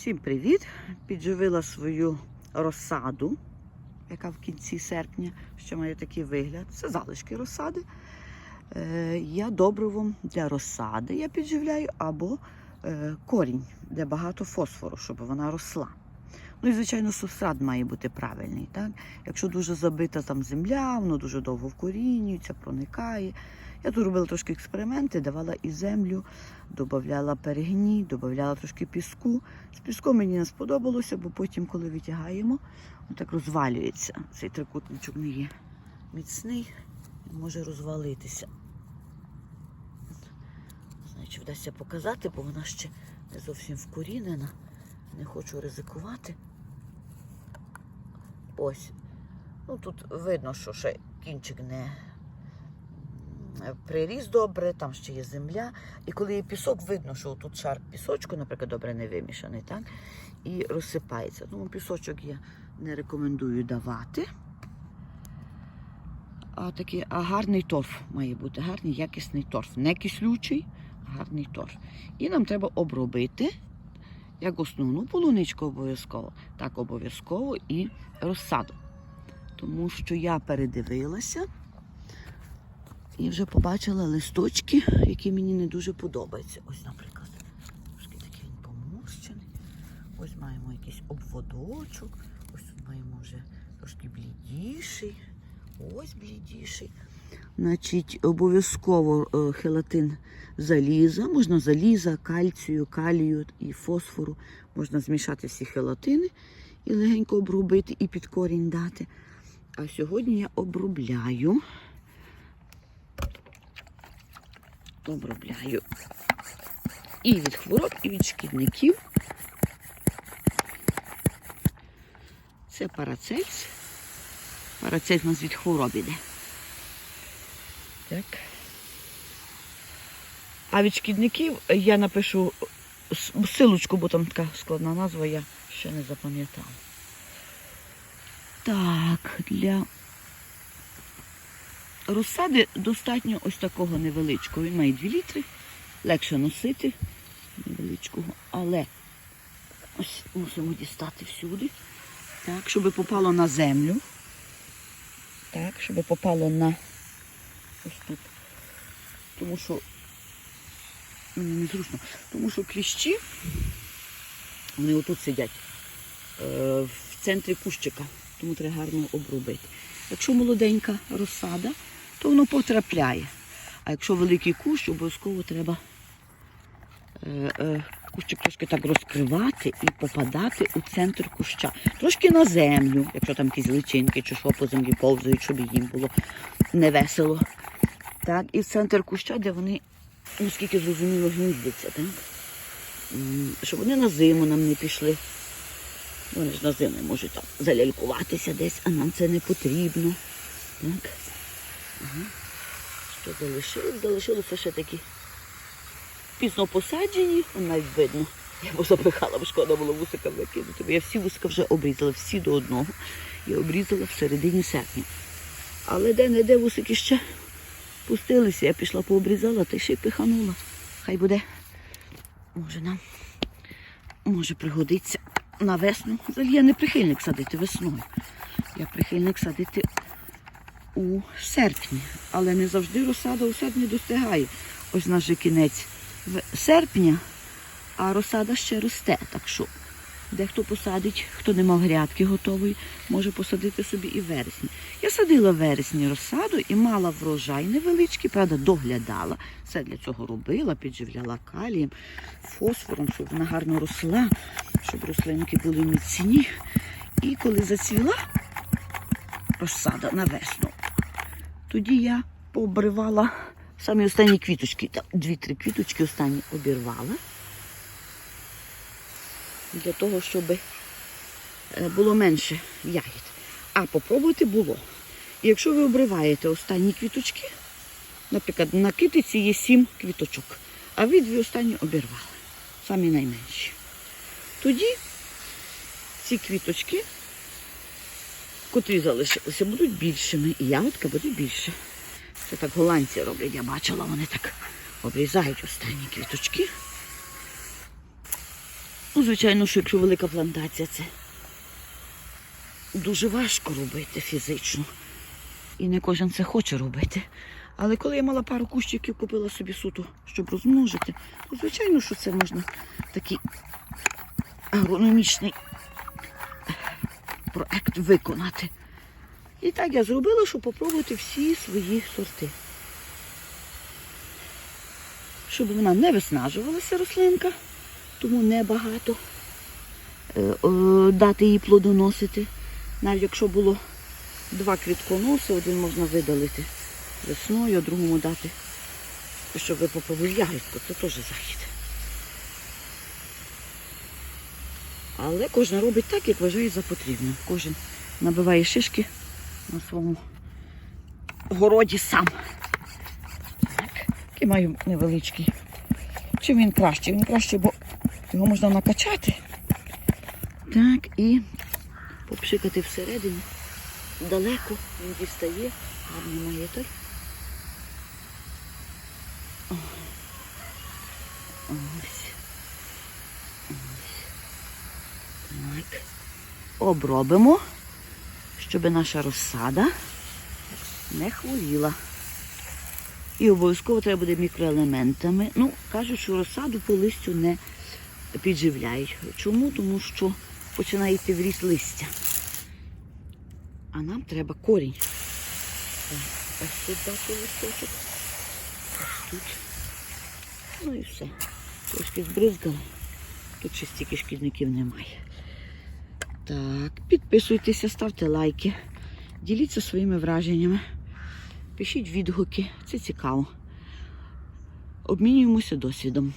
Всім привіт! Підживила свою розсаду, яка в кінці серпня ще має такий вигляд. Це залишки розсади. Е, я добривом для розсади я підживляю або е, корінь, де багато фосфору, щоб вона росла. Ну і, звичайно, субстрат має бути правильний. Так? Якщо дуже забита там земля, воно дуже довго вкорінюється, проникає. Я тут робила трошки експерименти, давала і землю, додавала перегній, додавала трошки піску. З піском мені не сподобалося, бо потім, коли витягаємо, він так розвалюється. Цей трикутничок не є міцний, він може розвалитися. Знаю, чи вдасться показати, бо вона ще не зовсім вкорінена. Не хочу ризикувати. Ось. Ну тут видно, що ще кінчик не приріс добре, там ще є земля. І коли є пісок, видно, що тут шар пісочку, наприклад, добре не вимішаний, так? І розсипається. Тому пісочок я не рекомендую давати. А такий а гарний торф має бути, гарний якісний торф. Не кислючий, а гарний торф. І нам треба обробити як основну полуничку обов'язково, так обов'язково і розсаду. Тому що я передивилася і вже побачила листочки, які мені не дуже подобаються. Ось, наприклад, трошки такий він поморщений. Ось маємо якийсь обводочок. Ось тут маємо вже трошки блідіший. Ось блідіший. Значить, обов'язково е, хелатин заліза, можна заліза, кальцію, калію і фосфору. Можна змішати всі хелатини і легенько обробити і під корінь дати. А сьогодні я обробляю. Обробляю і від хвороб, і від шкідників. Це парацельс. Парацельс у нас від хвороб іде. Так. А від шкідників я напишу силочку, бо там така складна назва, я ще не запам'ятала. Так, для розсади достатньо ось такого невеличкого. Він має 2 літри, легше носити невеличкого, але ось мусимо дістати всюди. Так, щоб попало на землю. Так, щоб попало на ось тут. Тому що мені незручно. Тому що кліщі, вони отут сидять е, в центрі кущика, тому треба гарно обробити. Якщо молоденька розсада, то воно потрапляє. А якщо великий кущ, обов'язково треба е, е, кущик трошки так розкривати і попадати у центр куща. Трошки на землю, якщо там якісь личинки чи що по землі повзають, щоб їм було невесело. Так, і центр куща, де вони, ну скільки зрозуміло, гніздяться, так? Щоб вони на зиму нам не пішли. Вони ж на зиму можуть там залялькуватися десь, а нам це не потрібно. Так. Ага. Що залишилось? Залишилося ще такі пізно посаджені, навіть видно. Я позапихала, бо шкода було вусика викинути. Я всі вусика вже обрізала, всі до одного. Я обрізала в середині серпня. Але де-не-де вусики ще пустилися, я пішла пообрізала та ще й пиханула. Хай буде. Може нам може пригодиться на весну. Взагалі я не прихильник садити весною. Я прихильник садити у серпні. Але не завжди розсада у серпні достигає. Ось наш же кінець серпня, а розсада ще росте. Так що дехто посадить, хто не мав грядки готової, може посадити собі і вересні. Я садила вересні розсаду і мала врожай невеличкий, правда, доглядала. Все для цього робила, підживляла калієм, фосфором, щоб вона гарно росла, щоб рослинки були міцні. І коли зацвіла розсада на весну, тоді я пообривала самі останні квіточки. Дві-три квіточки останні обірвала. Для того, щоб е, було менше ягід. А попробуйте було. І якщо ви обриваєте останні квіточки, наприклад, на китиці є сім квіточок, а ви дві останні обірвали, самі найменші. Тоді ці квіточки, котрі залишилися, будуть більшими, і ягодка буде більше. Це так голландці роблять, я бачила, вони так обрізають останні квіточки. Ну, звичайно, що якщо велика плантація, це дуже важко робити фізично. І не кожен це хоче робити. Але коли я мала пару кущиків, купила собі суто, щоб розмножити, то звичайно, що це можна такий агрономічний проект виконати. І так я зробила, щоб попробувати всі свої сорти. Щоб вона не виснажувалася рослинка, тому небагато е, дати їй плодоносити. Навіть якщо було два квітконоси, один можна видалити весною, а другому дати, щоб ви попробували ягідку, це теж захід. Але кожен робить так, як вважає за потрібне. Кожен набиває шишки на своєму городі сам. Так, який маю невеличкий. Чим він краще? Він краще, бо його можна накачати. Так, і попшикати всередині. Далеко він дістає, гарний має той. Ось. Так. Обробимо, щоб наша розсада не хворіла. І обов'язково треба буде мікроелементами. Ну, кажуть, що розсаду по листю не підживляють. Чому? Тому що починає йти в листя. А нам треба корінь. Ось тут дати листочок. Ось тут. Ну і все. Трошки збризгали. Тут ще стільки шкідників немає. Так, підписуйтеся, ставте лайки, діліться своїми враженнями, пишіть відгуки, це цікаво. Обмінюємося досвідом.